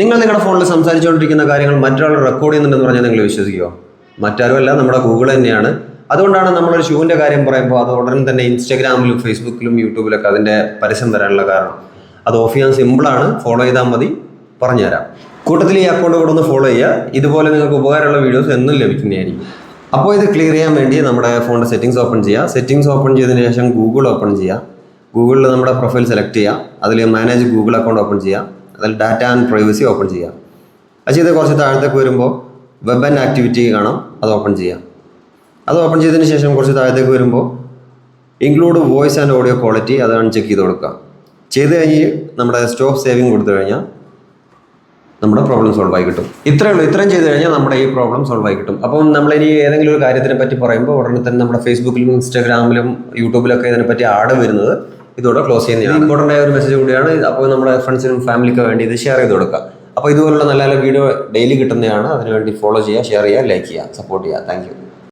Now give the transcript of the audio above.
നിങ്ങൾ നിങ്ങളുടെ ഫോണിൽ സംസാരിച്ചുകൊണ്ടിരിക്കുന്ന കാര്യങ്ങൾ മറ്റൊരാൾ റെക്കോർഡ് ചെയ്യുന്നുണ്ടെന്ന് പറഞ്ഞാൽ നിങ്ങൾ വിശ്വസിക്കുമോ മറ്റാരുമല്ല നമ്മുടെ ഗൂഗിൾ തന്നെയാണ്. അതുകൊണ്ടാണ് നമ്മളൊരു ഷൂവിന്റെ കാര്യം പറയുമ്പോൾ അത് ഉടൻ തന്നെ ഇൻസ്റ്റാഗ്രാമിലും ഫേസ്ബുക്കിലും യൂട്യൂബിലൊക്കെ അതിന്റെ പരസ്യം വരാനുള്ള കാരണം. അത് ഓഫ് ചെയ്യാൻ സിമ്പിളാണ് ഫോളോ ചെയ്താൽ മതി പറഞ്ഞുതരാം. കൂട്ടത്തിൽ ഈ അക്കൗണ്ട് കൂടെ ഒന്ന് ഫോളോ ചെയ്യുക. ഇതുപോലെ നിങ്ങൾക്ക് ഉപകാരമുള്ള വീഡിയോസ് എന്നും ലഭിക്കുന്നതായിരിക്കും. അപ്പോൾ ഇത് ക്ലിയർ ചെയ്യാൻ വേണ്ടി നമ്മുടെ ഫോണിന്റെ സെറ്റിംഗ്സ് ഓപ്പൺ ചെയ്യുക. സെറ്റിംഗ്സ് ഓപ്പൺ ചെയ്തതിന് ശേഷം ഗൂഗിൾ ഓപ്പൺ ചെയ്യുക. ഗൂഗിളിൽ നമ്മുടെ പ്രൊഫൈൽ സെലക്ട് ചെയ്യുക. അതിൽ മാനേജ് ഗൂഗിൾ അക്കൗണ്ട് ഓപ്പൺ ചെയ്യുക. അതിൽ ഡാറ്റ ആൻഡ് പ്രൈവസി ഓപ്പൺ ചെയ്യാം. അത് ചെയ്ത് കുറച്ച് താഴത്തേക്ക് വരുമ്പോൾ വെബ് ആൻഡ് ആക്ടിവിറ്റി കാണാം അത് ഓപ്പൺ ചെയ്യാം. അത് ഓപ്പൺ ചെയ്തതിന് ശേഷം കുറച്ച് താഴത്തേക്ക് വരുമ്പോൾ include voice and audio quality അതാണ് ചെക്ക് ചെയ്ത് കൊടുക്കുക ചെയ്ത് കഴിഞ്ഞ് നമ്മുടെ സ്റ്റോപ്പ് സേവിങ് കൊടുത്തു കഴിഞ്ഞാൽ നമ്മുടെ പ്രോബ്ലം സോൾവ് ആയി കിട്ടും. ഇത്രയേ ഉള്ളൂ. ഇത്രയും ചെയ്ത് കഴിഞ്ഞാൽ നമ്മുടെ ഈ പ്രോബ്ലം സോൾവ് ആയി കിട്ടും. അപ്പം നമ്മൾ ഇനി ഏതെങ്കിലും ഒരു കാര്യത്തിനെ പറ്റി പറയുമ്പോൾ ഉടനെ തന്നെ നമ്മുടെ ഫേസ്ബുക്കിലും ഇൻസ്റ്റാഗ്രാമിലും യൂട്യൂബിലൊക്കെ ഇതിനെപ്പറ്റി ആഡ് വരുന്നത് ഇതോടെ ക്ലോസ് ചെയ്യുന്നതാണ്. ഇമ്പോർട്ടന്റ് ആയ ഒരു മെസ്സേജ് കൂടിയാണ്. അപ്പോൾ നമ്മുടെ ഫ്രണ്ട്സിനും ഫാമിലിക്ക് വേണ്ടി ഇത് ഷെയർ ചെയ്ത് കൊടുക്കുക. അപ്പോൾ ഇതുപോലുള്ള നല്ല നല്ല വീഡിയോ ഡെയിലി കിട്ടുന്നതാണ്. അതിനുവേണ്ടി ഫോളോ ചെയ്യുക ഷെയർ ചെയ്യുക ലൈക്ക് ചെയ്യുക സപ്പോർട്ട് ചെയ്യുക. താങ്ക്